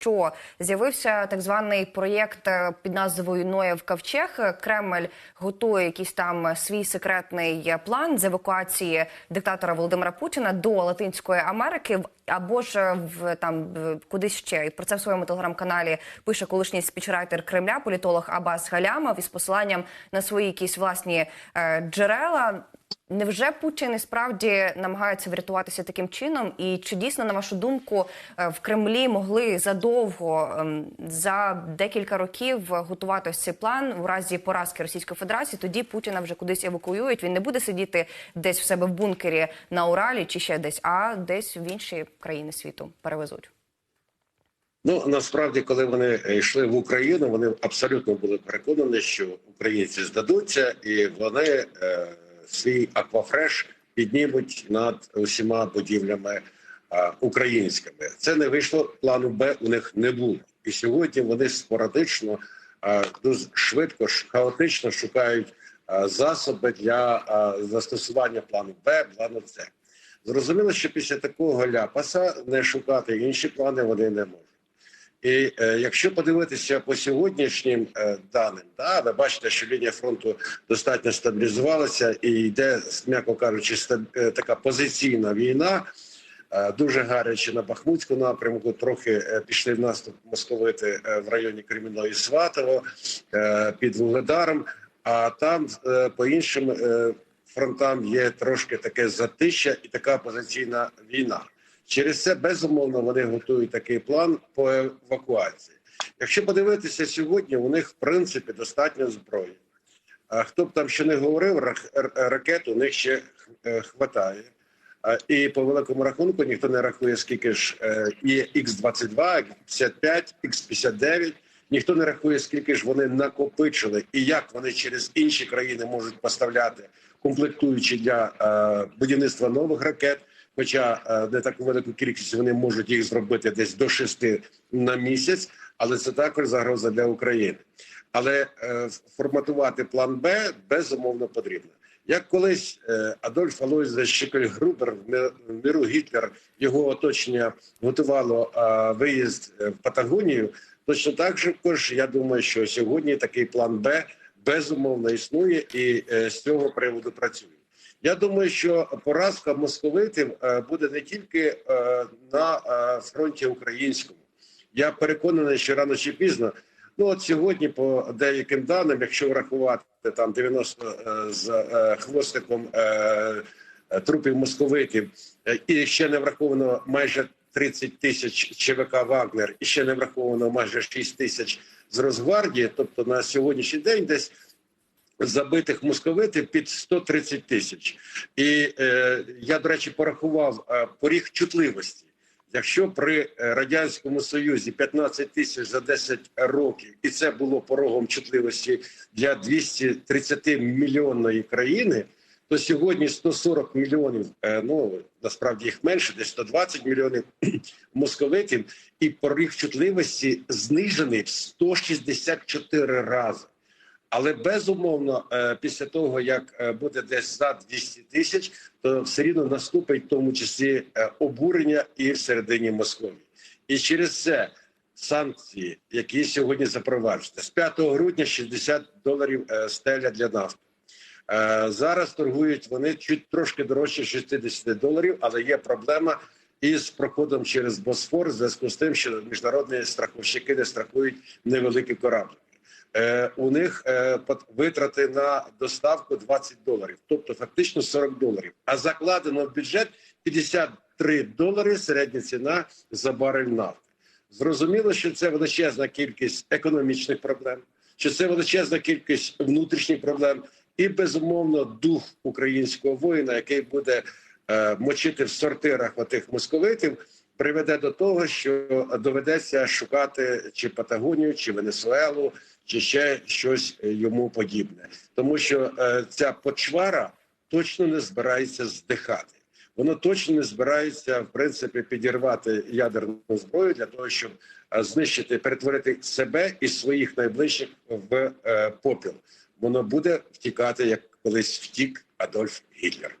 що з'явився так званий проєкт е, під назвою Ноєв Ковчег. Кремль готує якийсь там свій секретний план з евакуації диктатора Володимира Путіна до Латинської Америки в- або ж в там кудись ще. І про це в своєму телеграм-каналі пише колишній спічрайтер Кремля, політолог Абас Галямов із посиланням на свої якісь власні е, джерела. Невже Путін і справді намагається врятуватися таким чином? І чи дійсно, на вашу думку, е, в Кремлі могли задовго ем, за декілька років готувати цей план у разі поразки Російської Федерації? Тоді Путіна вже кудись евакуюють. Він не буде сидіти десь в себе в бункері на Уралі чи ще десь, а десь в інші країни світу перевезуть. Ну насправді, коли вони йшли в Україну, вони абсолютно були переконані, що українці здадуться, і вони е, свій аквафреш піднімуть над усіма будівлями е, українськими. Це не вийшло. Плану Б у них не було. І сьогодні вони спорадично е, дуже швидко хаотично шукають е, засоби для е, застосування плану Б, плану С. Зрозуміло, що після такого ляпаса не шукати інші плани вони не можуть. І е, якщо подивитися по сьогоднішнім е, даним, да, ви бачите, що лінія фронту достатньо стабілізувалася і йде, м'яко кажучи, стаб, е, така позиційна війна. Е, дуже гаряче на Бахмутську напрямку. Трохи е, пішли в наступ московити е, в районі Кремінного і Сватово під Вугледаром. А там по іншим фронтам є трошки таке затища і така позиційна війна. Через це безумовно вони готують такий план по евакуації. Якщо подивитися сьогодні, у них в принципі достатньо зброї. А хто б там ще не говорив, рак- ракет у них ще е, хватає. І по великому рахунку ніхто не рахує, скільки ж є Х-22, Х-55, Х-59. Ніхто не рахує, скільки ж вони накопичили і як вони через інші країни можуть поставляти комплектуючі для е, будівництва нових ракет. Хоча е, не таку велику кількість вони можуть їх зробити десь до шести на місяць, але це також загроза для України. Але е, форматувати план Б безумовно потрібно. Як колись е, Адольф Алойзе Щекель-Грубер миру Гітлер його оточення готувало е, виїзд е, в Патагонію, точно так же також я думаю, що сьогодні такий план Б безумовно існує і е, з цього приводу працює. Я думаю, що поразка московитів е, буде не тільки е, на фронті українському. Я переконаний, що рано чи пізно. Ну от сьогодні, по деяким даним, якщо врахувати там 90 е, з хвостиком трупів московитів, і ще не враховано майже 30 тисяч ЧВК Вагнер, і ще не враховано майже 6 тисяч з Росгвардії. Тобто на сьогоднішній день десь забитих московитів під 130 тисяч. І е, я, до речі, порахував е, поріг чутливості. Якщо при е, радянському союзі 15 тисяч за 10 років, і це було порогом чутливості для 230 мільйонної країни, то сьогодні 140 мільйонів, е, ну насправді їх менше, десь 120 мільйонів московитів, і поріг чутливості знижений в 164 рази. Але безумовно, е, після того як е, буде десь за 200 тисяч, то все рівно наступить в тому числі обурення і всередині Москви. І через це санкції, які сьогодні запроваджуються, з 5 грудня 60 доларів стеля для нафти. Е, Зараз торгують вони чуть трошки дорожче 60 доларів, але є проблема із проходом через Босфор в зв'язку з тим, що міжнародні страховщики не страхують невеликі кораблі. Е, у них е, витрати на доставку 20 доларів, тобто фактично 40 доларів. А закладено в бюджет 53 долари середня ціна за барель нафти. Зрозуміло, що це величезна кількість економічних проблем, що це величезна кількість внутрішніх проблем, і безумовно дух українського воїна, який буде е, мочити в сортирах отих московитів, приведе до того, що доведеться шукати чи Патагонію, чи Венесуелу, чи ще щось йому подібне, тому що е, ця почвара точно не збирається здихати. Воно точно не збирається в принципі підірвати ядерну зброю для того, щоб е, знищити, перетворити себе і своїх найближчих в е, попіл. Воно буде втікати, як колись втік Адольф Гітлер.